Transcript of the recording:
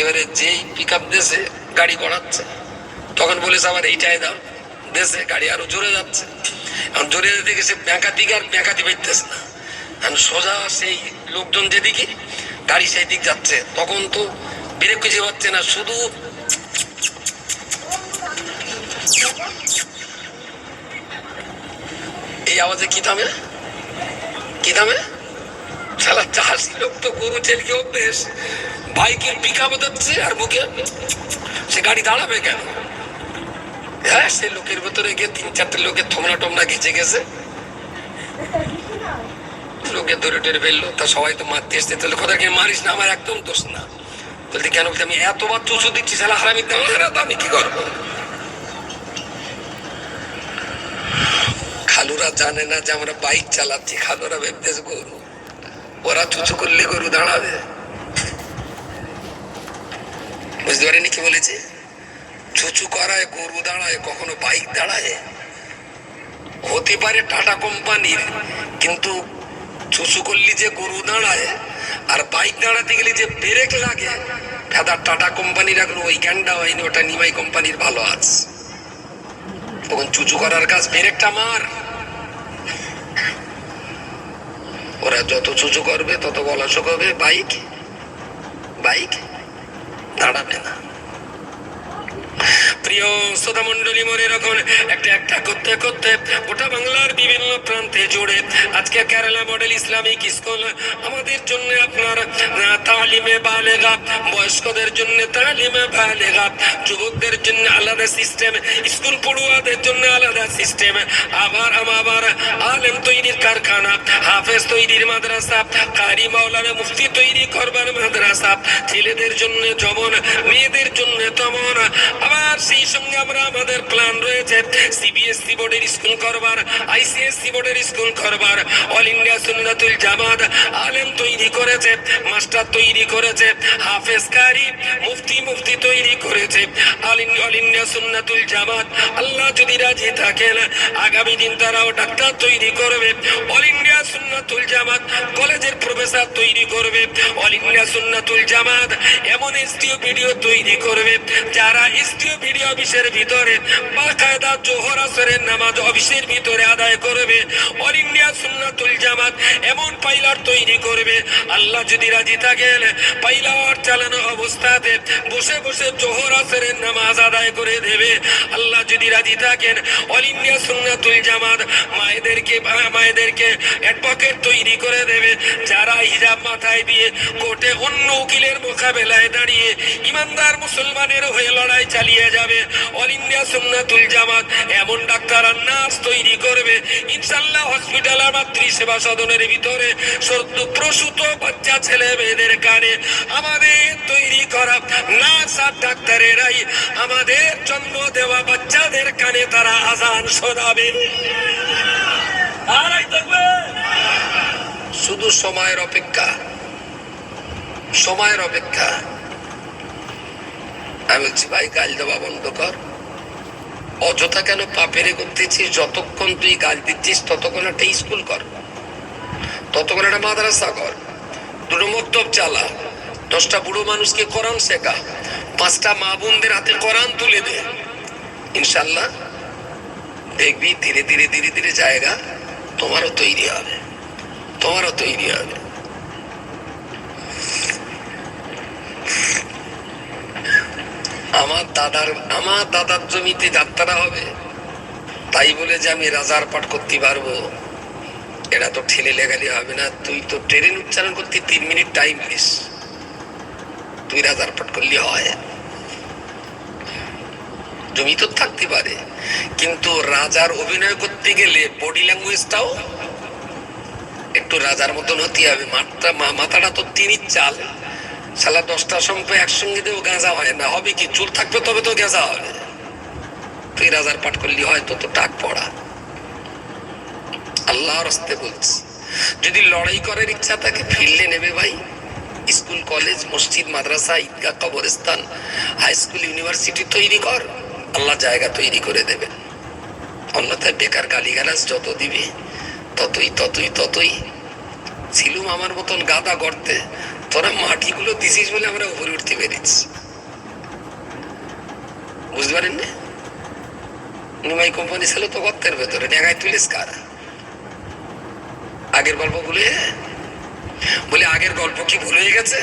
এবারে যেই pick up দেশে গাড়ি গড়াচ্ছে। তখন বলেছে আবার এইটাই দাও দেশে গাড়ি আরও জোরে যাচ্ছে। এখন জোরে যেতে গেছে ব্যাঁকা দিকে আর ব্যাঁকাতে পারতেছে না। এখন সোজা সেই লোকজন যেদিকে, গাড়ি সেই দিক যাচ্ছে। তখন তো ব্রেক খুঁজে পাচ্ছে না, শুধু এই আওয়াজে কি থামে? কি থামে? শালা চাষি লোক তো গরু চেলকে অভ্যেস? বাইকের পিক আপ হচ্ছে আর বুকে সে গাড়ি দাঁড়াবে কেন? হ্যাঁ সে লোকের ভেতরে গিয়ে তিন চারটে লোকের থমনা টমনা ঘেঁচে গেছে। লোকে ধরে টেরে ফেলল, তা সবাই তো মারতে এসছে। তাহলে কোথাকে মারিস না, আমার একদম দোষ না। বলতে কেন বলতে আমি এতবার চুচু দিচ্ছি, শালা হারামি তো আমি কি করব? খালুরা জানে না যে আমরা বাইক চালাচ্ছি, খালুরা ভেবতেছে গরু। ওরা চুচু করলে গরু দাঁড়াবে। বুঝতে পারেনি কি বলেছে? চুচু করায়, গরু দাঁড়ায়, কখনো বাইক দাঁড়ায়। হতে পারে টাটা কোম্পানির, কিন্তু চুচু করলি যে গরু দাঁড়ায় আর বাইক দাঁড়াতে গেলে যে ব্রেক লাগে, ফেদার টাটা কোম্পানির এখন ওই জ্ঞানটা হয়নি, ওটা নিমাই কোম্পানির ভালো আছে। তখন চুচু করার কাজ ব্রেকটা মার। ওরা যত চুচু করবে তত বলা শুকাবে। বাইক? বাইক? দাঁড়াবে না। প্রিয় শ্রোতা মন্ডলী মনে রাখুন, একটা একটা করতে করতে গোটা বাংলার বিভিন্ন প্রান্তে জুড়ে আজকে কেরালা মডেল ইসলামিক স্কুল আমাদের জন্য আপনার তালিমে বালেগা, বয়স্কদের জন্য তালিমে বালেগা, যুবকদের জন্য আলাদা সিস্টেম স্কুল পড়ুয়াদের জন্য আলাদা সিস্টেম আবার আবার আলেম তৈরির কারখানা, হাফেজ তৈরির মাদ্রাসা, কারি মাওলানা মুফতি তৈরি করবার মাদ্রাসা, ছেলেদের জন্য যেমন, মেয়েদের জন্য তেমন আবার সেই সঙ্গে আমরা আমাদের প্ল্যান রয়েছে। সিবিএসসি বোর্ডের স্কুল করবার আইসিএসসি বোর্ডের স্কুল করবার। অল ইন্ডিয়া সুন্নাতুল জামাত আলেম তৈরি করেছে, মাস্টার তৈরি করেছে, হাফেজ কারি, মুফতি মুফতি তৈরি করেছে। অল ইন্ডিয়া সুন্নাতুল জামাত আল্লাহ যদি রাজি থাকেন, আগামী দিন তারাও ডাক্তার তৈরি করবে। অল ইন্ডিয়া সুন্নাতুল জামাত কলেজের প্রফেসর তৈরি করবে। অল ইন্ডিয়া সুন্নাতুল জামাত এমন এসটিও ভিডিও তৈরি করবে, যারা এসটিও ভিডিও অফিসের ভিতরে বাকায়দা জোহর আসরের নামাজ অফিসের ভিতরে আদায় করবে। অল ইন্ডিয়া সুন্নাতুল জামাত এমন পাইলট তৈরি করবে, আল্লাহ যদি রাজি থাকেন পাইলট চালানো অবস্থাতে বসে বসে জোহর আসরের নামাজ আদায় করে দেবে। আল্লাহ যদি রাজি থাকেন অল ইন্ডিয়া সুন্নাতুল জামাত মায়েদেরকে মায়েদেরকে অ্যাডভোকেট তৈরি করে দেবে। যারা হিজাব মাথায় দিয়ে কোর্টে অন্য উকিলের মোকাবেলায় দাঁড়িয়ে ইমানদার মুসলমানের হয়ে লড়াই চালিয়ে যাবে অল ইন্ডিয়া সুন্নাতুল জামাত এমন ডাক্তার আর নার্স তৈরি করবে। ইনশাল্লাহ হসপিটাল আর মাতৃ সেবা সদনের ভিতরে সদ্য প্রসূত বাচ্চা ছেলে মেয়েদের কানে আমাদের তৈরি করা নার্স আর ডাক্তারেরাই আমাদের জন্ম দেওয়া বাচ্চাদের কানে তারা আজান শোনাবে। শুধু সময়ের অপেক্ষা। সময়ের অপেক্ষা। আমি বলছি, ভাই, গাল দেওয়া বন্ধ কর। অযথা কেন পাপেরে করতেছিস? যতক্ষণ তুই গাল দিচ্ছিস, ততক্ষণ একটা স্কুল কর। ততক্ষণ একটা মাদ্রাসা কর। দুটো মক্তব চালা। দশটা বুড়ো মানুষকে কোরআন শেখা। পাঁচটা মা বোনদের হাতে কোরআন তুলে দে। ইনশাল্লাহ দেখবি, ধীরে ধীরে ধীরে ধীরে জায়গা তোমারও তৈরি হবে। তোমারও তৈরি হবে। আমার দাদার আমার দাদার জমিতে যাত্রা হবে। তাই বলে যে আমি রাজার পাঠ করতে পারব। এটা তো ঠেলে লেগালি হবে না। তুই তো ট্রেন উচ্চারণ করতে তিন মিনিট টাইম নিস। তুই রাজার পাঠ করলে হয়। জমি তো থাকতে পারে। কিন্তু রাজার অভিনয় করতে গেলে বডি ল্যাঙ্গুয়েজটাও একটু রাজার মতন হতে হবে। মাথা মা- মাথাটা তো তিনি চাল। সালা দশটা সম্পর্ক একসঙ্গে দেও গাঁজা হয় না। হবে কি? চুল থাকবে তবে তো গাঁজা হবে। তুই রাজার পাঠ করলি, হয়তো তো টাক পড়া। আল্লাহর হস্তে বলছি, যদি লড়াই করার ইচ্ছা থাকে ফিরলে নেবে ভাই। স্কুল, কলেজ, মসজিদ, মাদ্রাসা, ঈদগাহ, কবরস্থান হাই স্কুল ইউনিভার্সিটি তৈরি কর। আল্লাহ জায়গা তৈরি করে দেবে। অন্যথায় বেকার গালিগালাজ যত দিবি, ততই ততই ততই ছিলুম আমার মতন গাদা গর্তে, তোরা মাটিগুলো দিছিস বলে আমরা উপরে উঠতে পেরেছি বুঝতে পারেন না? নিমাই কোম্পানি ছিল তো গর্তের ভেতরে ডেঙায় তুলিস কার? আগের গল্প ভুলে? বলে আগের গল্প কি ভুলে গেছে?